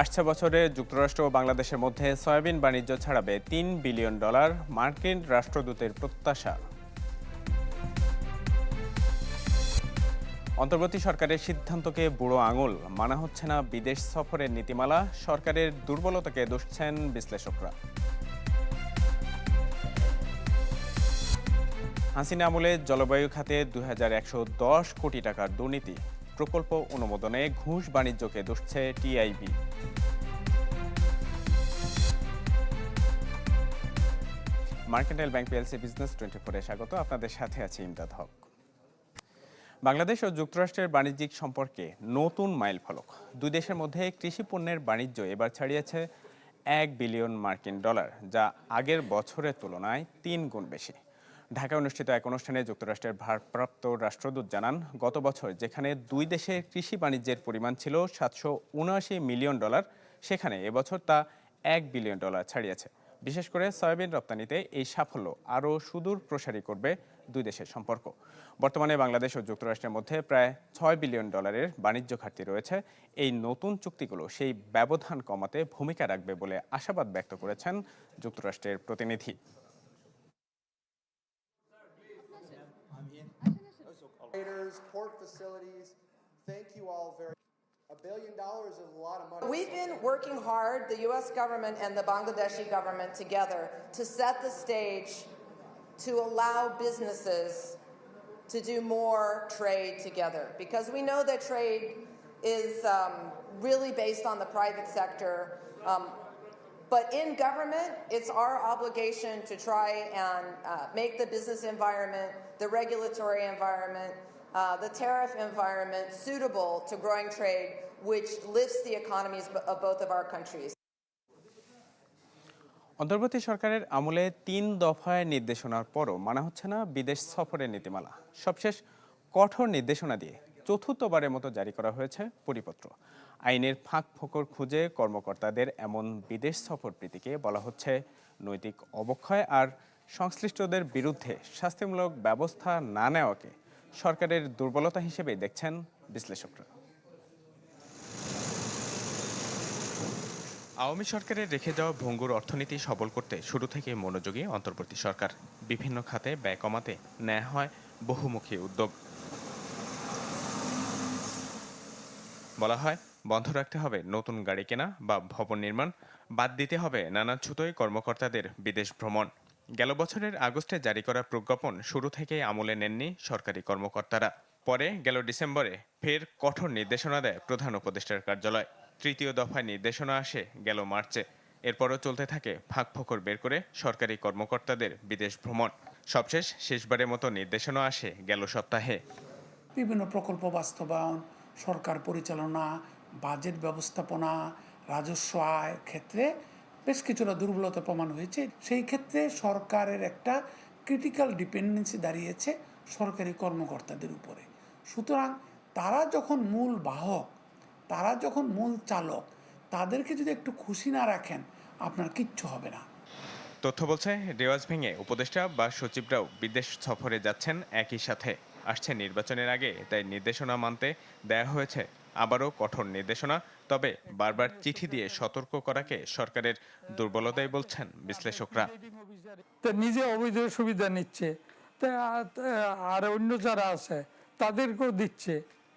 আসছে বছরে যুক্তরাষ্ট্র ও বাংলাদেশের মধ্যে সয়াবিন বাণিজ্য ছাড়াবে তিন বিলিয়ন ডলার মার্কিন রাষ্ট্রদূতের প্রত্যাশা। অন্তর্বর্তী সরকারের সিদ্ধান্তকে বুড়ো আঙুল, মানা হচ্ছে না বিদেশ সফরের নীতিমালা, সরকারের দুর্বলতাকে দুষছেন বিশ্লেষকরা। হাসিনা আমলে জলবায়ু খাতে দু হাজার একশো দশ কোটি টাকার দুর্নীতি। প্রকল্প অনুমোদনে ঘুষ বাণিজ্যকে দুষছে TIB. Mercantile bank PLC business twenty ফোরে স্বাগত। আপনাদের সাথে আছি ইমদাদ হক। বাংলাদেশ ও যুক্তরাষ্ট্রের বাণিজ্যিক সম্পর্কে নতুন মাইল ফলক। দুই দেশের মধ্যে কৃষি পণ্যের বাণিজ্য এবার ছাড়িয়েছে এক বিলিয়ন মার্কিন ডলার, যা আগের বছরের তুলনায় তিন গুণ বেশি। ঢাকায় অনুষ্ঠিত এক অনুষ্ঠানে যুক্তরাষ্ট্রের ভারপ্রাপ্ত রাষ্ট্রদূত জানান, গত বছর যেখানে দুই দেশের কৃষি বাণিজ্যের পরিমাণ ছিল সাতশো উনআশি মিলিয়ন ডলার, সেখানে এবছর তা এক বিলিয়ন ডলার ছাড়িয়েছে। বিশেষ করে সয়াবিন রপ্তানিতে এই সাফল্য আরও সুদূর প্রসারী করবে দুই দেশের সম্পর্ক। বর্তমানে বাংলাদেশ ও যুক্তরাষ্ট্রের মধ্যে প্রায় ছয় বিলিয়ন ডলারের বাণিজ্য ঘাটতি রয়েছে। এই নতুন চুক্তিগুলো সেই ব্যবধান কমাতে ভূমিকা রাখবে বলে আশাবাদ ব্যক্ত করেছেন যুক্তরাষ্ট্রের প্রতিনিধি। Operators, port facilities. Thank you all very. A billion dollars is a lot of money. We've been working hard, the US government and the Bangladeshi government together, to set the stage to allow businesses to do more trade together. Because we know that trade is um, really based on the private sector. Um, but in government, it's our obligation to try and uh, make the business environment, the regulatory environment, uh, the tariff environment suitable to growing trade, which lifts the economies of both of our countries. অন্তর্বর্তী সরকারের আমলে তিন দফায় নির্দেশনার পরও মানা হচ্ছে না বিদেশ সফরের নীতিমালা সবশেষ কঠোর নির্দেশনা দিয়ে চতুর্থবারের মতো জারি করা হয়েছে পরিপত্র আইনের ফাঁক ফোকর খুঁজে কর্মকর্তাদের এমন বিদেশ সফর প্রীতিকে বলা হচ্ছে নৈতিক অবক্ষয় আর সংশ্লিষ্টদের বিরুদ্ধে শাস্তিমূলক ব্যবস্থা না নেওয়াকে সরকারের দুর্বলতা হিসেবে দেখছেন বিশ্লেষকরা। আওয়ামী সরকারের রেখে যাওয়া ভঙ্গুর অর্থনীতি সবল করতে শুরু থেকে মনোযোগী অন্তর্বর্তী সরকার। বিভিন্ন খাতে ব্যয় কমাতে নেওয়া হয় বহুমুখী উদ্যোগ। বলা হয়, বন্ধ রাখতে হবে নতুন গাড়ি কেনা বা ভবন নির্মাণ, বাদ দিতে হবে নানা ছুতোয় কর্মকর্তাদের বিদেশ ভ্রমণ। গেল বছরের আগস্টে জারি করা প্রজ্ঞাপন শুরু থেকেই আমলে নেননি সরকারি কর্মকর্তারা। পরে গেল ডিসেম্বরে ফের কঠোর নির্দেশনা দেয় প্রধান উপদেষ্টার কার্যালয়। তৃতীয় দফায় নির্দেশনা আসে গেল মার্চে। এরপরও চলতে থাকে ফাঁক ফোকর বের করে সরকারি কর্মকর্তাদের বিদেশ ভ্রমণ। সবশেষ শেষবারের মতো নির্দেশনা আসে গেল সপ্তাহে। বিভিন্ন প্রকল্প বাস্তবায়ন, সরকার পরিচালনা, বাজেট ব্যবস্থাপনা, রাজস্ব আয় ক্ষেত্রে বেশ কিছুটা দুর্বলতা প্রমাণ হয়েছে। সেই ক্ষেত্রে সরকারের একটা ক্রিটিক্যাল ডিপেন্ডেন্সি দাঁড়িয়েছে সরকারি কর্মকর্তাদের উপরে। সুতরাং তারা যখন মূল বাহক, তারা যখন মূল চালক, তাদেরকে যদি একটু খুশি না রাখেন, আপনার কিচ্ছু হবে না। তথ্য বলছে, রেওয়াজ ভেঙে উপদেষ্টা বা সচিবরাও বিদেশ সফরে যাচ্ছেন একই সাথে। আসছে নির্বাচনের আগে, তাই নির্দেশনা মানতে দেয়া হয়েছে আবারও কঠোর নির্দেশনা তবে বারবার চিঠি দিয়ে সতর্ক করাকে সরকারের দুর্বলতাই বলছেন বিশ্লেষকরা। নিজে অবৈধ সুবিধা নিচ্ছে তা আর অন্য যারা আছে তাদেরকেও দিচ্ছে।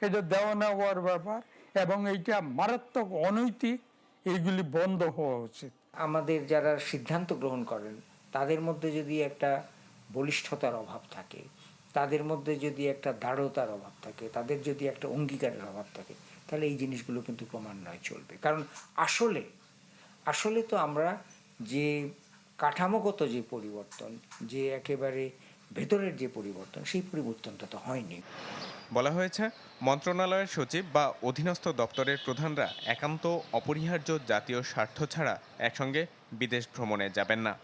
এটা দেওয়া নেওয়ার ব্যাপার এবং এইটা মারাত্মক অনৈতিক এইগুলি বন্ধ হওয়া উচিত। আমাদের যারা সিদ্ধান্ত গ্রহণ করেন তাদের মধ্যে যদি একটা বলিষ্ঠতার অভাব থাকে তাদের মধ্যে যদি একটা দাঢ়তার অভাব থাকে, তাদের যদি একটা অঙ্গীকারের অভাব থাকে, তাহলে এই জিনিসগুলো কিন্তু ক্রমান্বয়ে চলবে। কারণ আসলে আসলে তো আমরা যে কাঠামোগত যে পরিবর্তন, যে একেবারে ভেতরের যে পরিবর্তন, সেই পরিবর্তনটা তো হয়নি। বলা হয়েছে, মন্ত্রণালয়ের সচিব বা অধীনস্থ দপ্তরের প্রধানরা একান্ত অপরিহার্য জাতীয় স্বার্থ ছাড়া একসঙ্গে বিদেশ ভ্রমণে যাবেন না।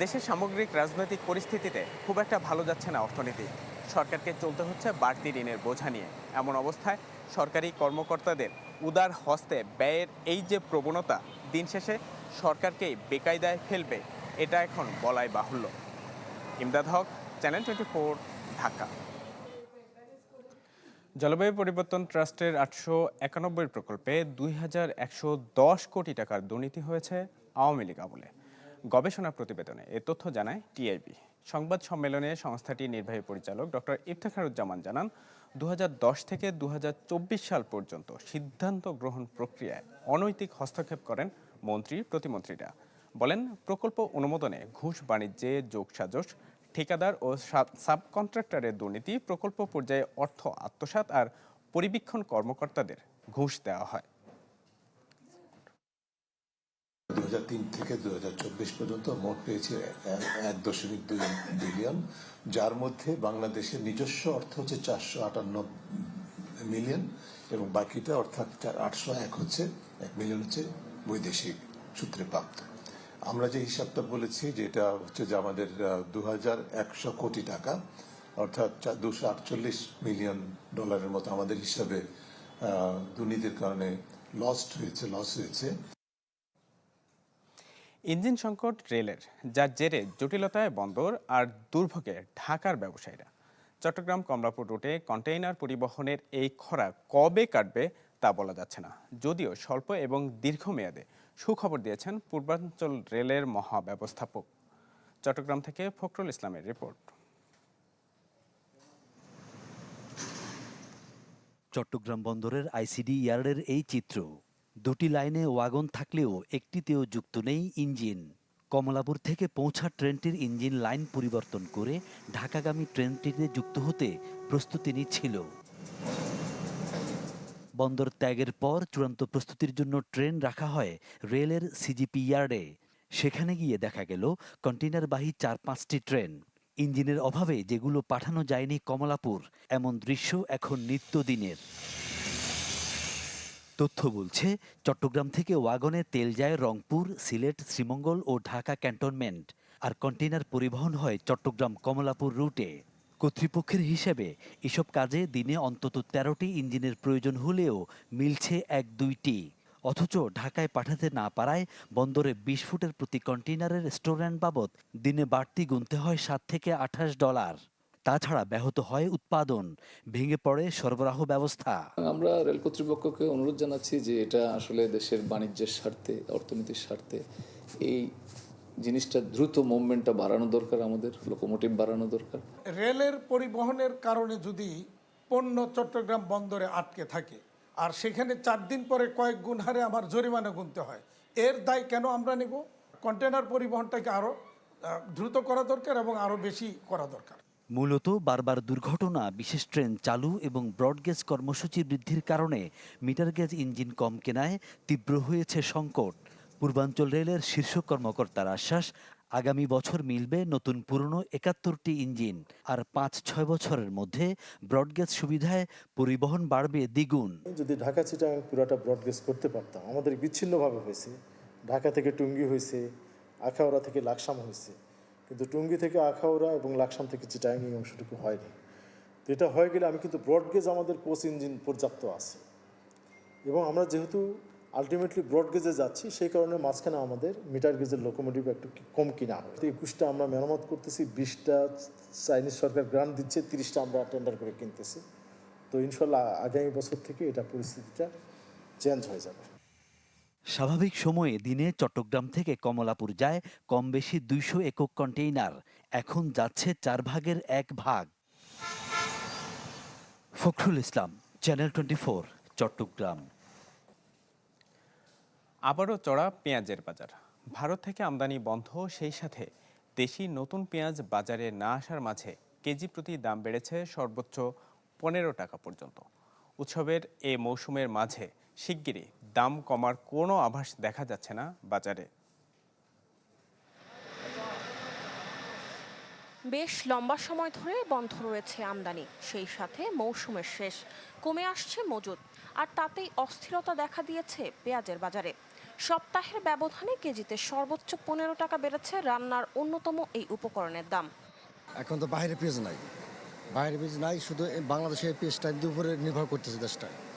দেশের সামগ্রিক রাজনৈতিক পরিস্থিতিতে খুব একটা ভালো যাচ্ছে না অর্থনীতি। সরকারকে চলতে হচ্ছে বাড়তি ঋণের বোঝা নিয়ে। এমন অবস্থায় সরকারি কর্মকর্তাদের উদার হস্তে ব্যয়ের এই যে প্রবণতা, দিন শেষে সরকারকেই বেকায়দায় ফেলবে, এটা এখন বলাই বাহুল্য। Imdad Haq, channel twenty four, Dhaka. জলবায়ু পরিবর্তন ট্রাস্টের আটশো একানব্বই প্রকল্পে দুই হাজার একশো দশ কোটি টাকার দুর্নীতি হয়েছে আওয়ামী লীগ আমলে। গবেষণা প্রতিবেদনে এ তথ্য জানায় টিআইবি। সংবাদ সম্মেলনে সংস্থাটির নির্বাহী পরিচালক ডক্টর ইফতেখারুজ্জামান জানান দু হাজার দশ থেকে দু হাজার চব্বিশ সাল পর্যন্ত সিদ্ধান্ত গ্রহণ প্রক্রিয়ায় অনৈতিক হস্তক্ষেপ করেন মন্ত্রী প্রতিমন্ত্রীরা। বলেন, প্রকল্প অনুমোদনে ঘুষ, বাণিজ্যে যোগসাজশ, ঠিকাদার ও সাব- সাবকন্ট্রাক্টরের দুর্নীতি, প্রকল্প পর্যায়ে অর্থ আত্মসাৎ আর পরিবীক্ষণ কর্মকর্তাদের ঘুষ দেওয়া হয়। দু থেকে দু হাজার চব্বিশ পর্যন্ত মোট পেয়েছে এক- দশমিক দুই বিলিয়ন, যার মধ্যে বাংলাদেশের নিজস্ব অর্থ হচ্ছে চারশো আটান্ন মিলিয়ন এবং বাকিটা অর্থাৎ আটশো এক হচ্ছে, এক মিলিয়ন হচ্ছে বৈদেশিক সূত্রে প্রাপ্ত। আমরা যে হিসাবটা বলেছি যে এটা হচ্ছে যে আমাদের দু হাজার একশো কোটি টাকা, অর্থাৎ দুশো আটচল্লিশ মিলিয়ন ডলারের মতো আমাদের হিসাবে দুর্নীতির কারণে লস্ট হয়েছে লস হয়েছে। ইঞ্জিন সংকট রেলের, যার জেরে জটিলতায় বন্দর আর দুর্ভোগে ঢাকার ব্যবসায়ীরা। চট্টগ্রাম কমলাপুর রুটে কন্টেইনার পরিবহনের এই খরা কবে কাটবে তা বলা যাচ্ছে না। যদিও স্বল্প এবং দীর্ঘমেয়াদে সুখবর দিয়েছেন পূর্বাঞ্চল রেলের মহাব্যবস্থাপক। চট্টগ্রাম থেকে ফখরুল ইসলামের রিপোর্ট। চট্টগ্রাম বন্দরের আইসিডি ইয়ার্ডের এই চিত্র। দুটি লাইনে ওয়াগন থাকলেও একটিতেও যুক্ত নেই ইঞ্জিন। কমলাপুর থেকে পৌঁছা ট্রেনটির ইঞ্জিন লাইন পরিবর্তন করে ঢাকাগামী ট্রেনটিতে যুক্ত হতে প্রস্তুতি নিচ্ছিল। বন্দর ত্যাগের পর চূড়ান্ত প্রস্তুতির জন্য ট্রেন রাখা হয় রেলের সিজিপি ইয়ার্ডে। সেখানে গিয়ে দেখা গেল কন্টেনারবাহী চার পাঁচটি ট্রেন। ইঞ্জিনের অভাবে যেগুলো পাঠানো যায়নি কমলাপুর, এমন দৃশ্য এখন নিত্যদিনের। তথ্য বলছে, চট্টগ্রাম থেকে ওয়াগনে তেল যায় রংপুর, সিলেট, শ্রীমঙ্গল ও ঢাকা ক্যান্টনমেন্ট। আর কন্টেনার পরিবহন হয় চট্টগ্রাম কমলাপুর রুটে। কর্তৃপক্ষের হিসেবে এসব কাজে দিনে অন্তত তেরোটি ইঞ্জিনের প্রয়োজন হলেও মিলছে এক দুইটি। অথচ ঢাকায় পাঠাতে না পারায় বন্দরে বিশ ফুটের প্রতি কন্টেনারের স্টোরেন্ট বাবদ দিনে বাড়তি গুনতে হয় সাত থেকে আঠাশ ডলার। তাছাড়া ব্যাহত হয় উৎপাদন ভেঙে পড়ে সরবরাহ ব্যবস্থা। আমরা রেল কর্তৃপক্ষকে অনুরোধ জানাচ্ছি যে এটা আসলে দেশের বাণিজ্যের স্বার্থে অর্থনীতির স্বার্থে এই জিনিসটা দ্রুত মুভমেন্টটা বাড়ানো দরকার আমাদের লোকোমোটিভ বাড়ানো দরকার। রেলের পরিবহনের কারণে যদি পণ্য চট্টগ্রাম বন্দরে আটকে থাকে আর সেখানে চার দিন পরে কয়েক গুণ হারে আমার জরিমানা গুনতে হয় এর দায় কেন আমরা নেব? কন্টেনার পরিবহনটাকে আরও দ্রুত করা দরকার এবং আরও বেশি করা দরকার। মূলত বারবার দুর্ঘটনা, বিশেষ ট্রেন চালু এবং ব্রডগেজ কর্মসূচি বৃদ্ধির কারণে মিটার গেজ ইঞ্জিন কম কেনায় তীব্র হয়েছে সংকট। পূর্বাঞ্চল রেলের শীর্ষ কর্মকর্তার আশ্বাস, আগামী বছর মিলবে নতুন পুরনো একাত্তরটি ইঞ্জিন আর পাঁচ ছয় বছরের মধ্যে ব্রডগেজ সুবিধায় পরিবহন বাড়বে দ্বিগুণ। যদি ঢাকা চিটাগাং পুরাটা ব্রডগেজ করতে পারতাম, আমাদের বিচ্ছিন্নভাবে হয়েছে। ঢাকা থেকে টুঙ্গি হয়েছে, আখাউড়া থেকে লাকসাম হয়েছে। কিন্তু টুঙ্গি থেকে আখাউড়া এবং লাকসাম থেকে চিটাগাং এই অংশটুকু হয়নি। তো এটা হয়ে গেলে আমি কিন্তু ব্রডগেজ আমাদের কোচ ইঞ্জিন পর্যাপ্ত আছে। এবং আমরা যেহেতু আলটিমেটলি ব্রডগেজে যাচ্ছি, সেই কারণে মাঝখানে আমাদের মিটার গেজের লোকোমোটিভ একটু কম কিনা হয়। তো একুশটা আমরা মেরামত করতেছি, বিশটা চাইনিজ সরকার গ্রান্ট দিচ্ছে, তিরিশটা আমরা টেন্ডার করে কিনতেছি। তো ইনশাল্লাহ আগামী বছর থেকে এটা পরিস্থিতিটা চেঞ্জ হয়ে যাবে। স্বাভাবিক সময়ে দিনে চট্টগ্রাম থেকে কমলাপুর যায় কম বেশি দুইশো একক কন্টেইনার। এখন যাচ্ছে চার ভাগের এক ভাগ। Fakhrul Islam channel twenty four Chittagong. আবারও চড়া পেঁয়াজের বাজার। ভারত থেকে আমদানি বন্ধ, সেই সাথে দেশি নতুন পেঁয়াজ বাজারে না আসার মাঝে কেজি প্রতি দাম বেড়েছে সর্বোচ্চ পনেরো টাকা পর্যন্ত। উৎসবের এ মৌসুমের মাঝে শিগগিরই দাম কমার কোনো আভাস দেখা যাচ্ছে না বাজারে। বেশ লম্বা সময় ধরে বন্ধ রয়েছে আমদানি সেই সাথে মৌসুমের শেষ। কমে আসছে মজুদ আর তাতেই অস্থিরতা দেখা দিয়েছে পেঁয়াজের বাজারে। সপ্তাহের ব্যবধানে কেজিতে সর্বোচ্চ পনেরো টাকা বেড়েছে রান্নার অন্যতম এই উপকরণের দাম। এখন তো বাইরে পেঁয়াজ নাই। বাইরে পেঁয়াজ নাই শুধু বাংলাদেশের পেঁয়াজটার উপরে নির্ভর করতেছে দেশটা এ, পেঁয়াজ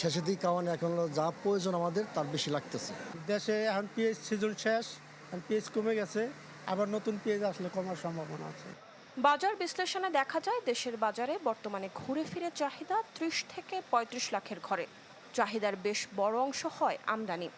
শেষের দিকে কারণে এখন যা প্রয়োজন আমাদের তার বেশি লাগতেছে। দেশে এখন পিএইচ সিজন শেষ এখন পিএইচ কমে গেছে আবার নতুন পেঁয়াজ আসলে কমার সম্ভাবনা আছে। বাজার বিশ্লেষণে দেখা যায় দেশের বাজারে বর্তমানে ঘুরে ফিরে চাহিদা ত্রিশ থেকে পঁয়ত্রিশ লাখের ঘরে। চাহিদার বেশ বড় অংশ হয় আমদানি।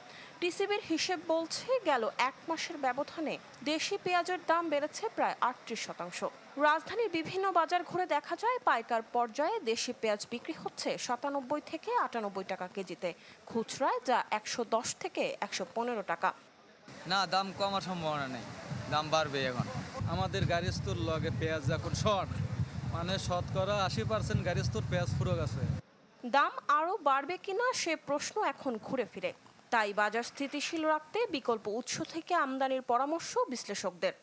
টিসিবির হিসেব বলছে গেল এক মাসের ব্যবধানে দেশি পেঁয়াজের দাম বেড়েছে প্রায় আটত্রিশ শতাংশ। রাজধানীর বিভিন্ন বাজার ঘুরে দেখা যায় পাইকার পর্যায়ে দেশি পেঁয়াজ বিক্রি হচ্ছে সাতানব্বই থেকে আটানব্বই টাকা কেজিতে খুচরায় যা একশো দশ থেকে একশো পনেরো টাকা। না দাম কমার সম্ভাবনা নেই দাম বাড়বে এখন। আমাদের গাড়িস্তর লগে পেঁয়াজ এখন শর্ট মানে শতকরা আশি পার্সেন্ট গাড়িস্তর পেঁয়াজ ফুরো গেছে দাম আরও বাড়বে কিনা সে প্রশ্ন এখন ঘুরে ফিরে। তাই বাজার স্থিতিশীল রাখতে বিকল্প উৎস থেকে আমদানির পরামর্শ বিশ্লেষকদের।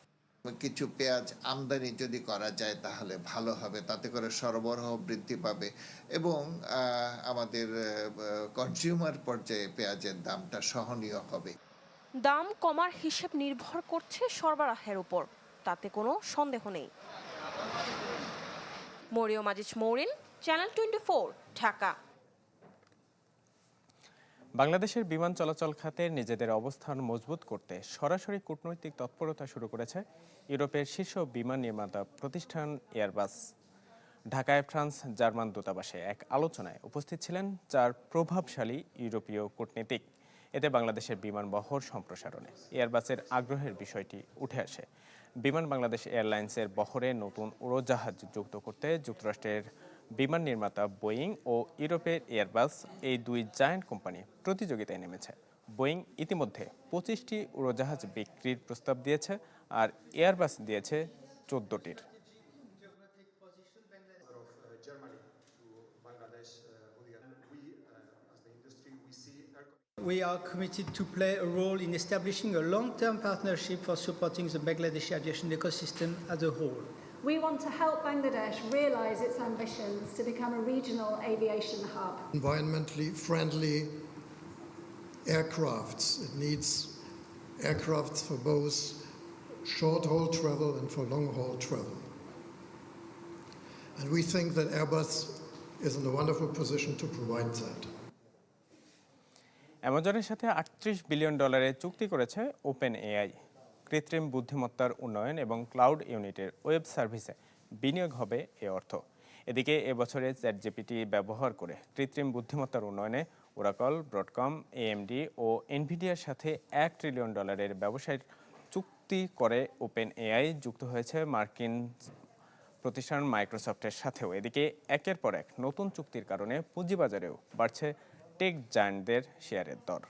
কিছু পেঁয়াজ আমদানি যদি করা যায় তাহলে ভালো হবে তাতে করে সরবরাহ বৃদ্ধি পাবে এবং আমাদের কনজিউমার পর্যায়ে পেঁয়াজের দামটা সহনীয় হবে। দাম কমার হিসেব নির্ভর করছে সরবরাহের উপর তাতে কোনো সন্দেহ নেই। Mariam Aziz Maurin channel twenty Dhaka. বাংলাদেশের বিমান চলাচল খাতে নিজেদের অবস্থান মজবুত করতে সরাসরি কূটনৈতিক তৎপরতা শুরু করেছে ইউরোপের শীর্ষ বিমান নির্মাতা প্রতিষ্ঠান এয়ারবাস। ঢাকায় ফ্রান্স জার্মান দূতাবাসে এক আলোচনায় উপস্থিত ছিলেন চার প্রভাবশালী ইউরোপীয় কূটনীতিক। এতে বাংলাদেশের বিমান বহর সম্প্রসারণে এয়ারবাসের আগ্রহের বিষয়টি উঠে আসে। বিমান বাংলাদেশ এয়ারলাইন্সের বহরে নতুন উড়োজাহাজ যুক্ত করতে যুক্তরাষ্ট্রের বিমান নির্মাতা বোয়িং ও ইউরোপের এয়ারবাস এই দুই জায়ান্ট কোম্পানি প্রতিযোগিতায় নেমেছে বোয়িং ইতিমধ্যে পঁচিশটি উড়োজাহাজ বিক্রির প্রস্তাব দিয়েছে আর এয়ারবাস দিয়েছে চোদ্দটির We are committed to play a role in establishing a long-term partnership for supporting the Bangladeshi aviation ecosystem as a whole. We want to help Bangladesh realise its ambitions to become a regional aviation hub. environmentally friendly aircrafts. It needs aircrafts for both short haul travel and for long haul travel. And we think that Airbus is in a wonderful position to provide that. অ্যামাজনের সাথে আটত্রিশ billion ডলারের চুক্তি করেছে open AI কৃত্রিম বুদ্ধিমত্তার উন্নয়ন এবং ক্লাউড ইউনিটের ওয়েব সার্ভিসে বিনিয়োগ হবে এ অর্থ। এদিকে এবছরে চ্যাট জিপিটি ব্যবহার করে কৃত্রিম বুদ্ধিমত্তার উন্নয়নে ওরাকল, ব্রডকম, এএমডি ও এনভিডিয়ার সাথে এক ট্রিলিয়ন ডলারের ব্যবসায়ের চুক্তি করে ওপেন এআই যুক্ত হয়েছে মার্কিন প্রতিষ্ঠান মাইক্রোসফটের সাথেও। এদিকে একের পর এক নতুন চুক্তির কারণে পুঁজিবাজারেও বাড়ছে টেক জায়ান্টদের শেয়ারের দর।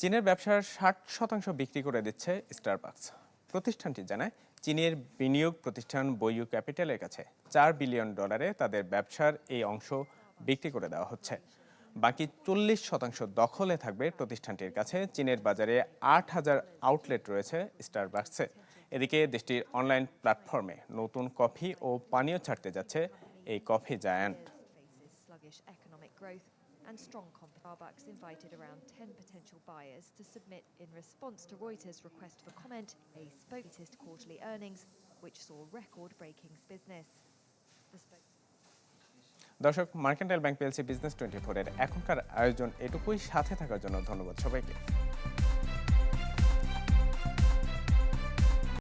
চীনের ব্যবসার ষাট শতাংশ বিক্রি করে দিচ্ছে স্টারবাকস প্রতিষ্ঠানটি জানায়, চীনের বিনিয়োগ প্রতিষ্ঠান বইউ ক্যাপিটালের কাছে চার বিলিয়ন ডলারে তাদের ব্যবসার এই অংশ বিক্রি করে দেওয়া হচ্ছে। বাকি চল্লিশ শতাংশ দখলে থাকবে প্রতিষ্ঠানটির কাছে। চীনের বাজারে আট হাজার আউটলেট রয়েছে স্টারবাকসে এদিকে দেশটির অনলাইন প্ল্যাটফর্মে নতুন কফি ও পানীয় ছাড়তে যাচ্ছে এই coffee giant. And strong competition. Starbucks invited around 10 potential buyers to submit in response to Reuters' request for comment a latest quarterly earnings, which saw record-breaking business. দর্শক mercantile bank PLC business twenty ফোরের এখনকার আয়োজন এটুকুই সাথে থাকার জন্য ধন্যবাদ সবাইকে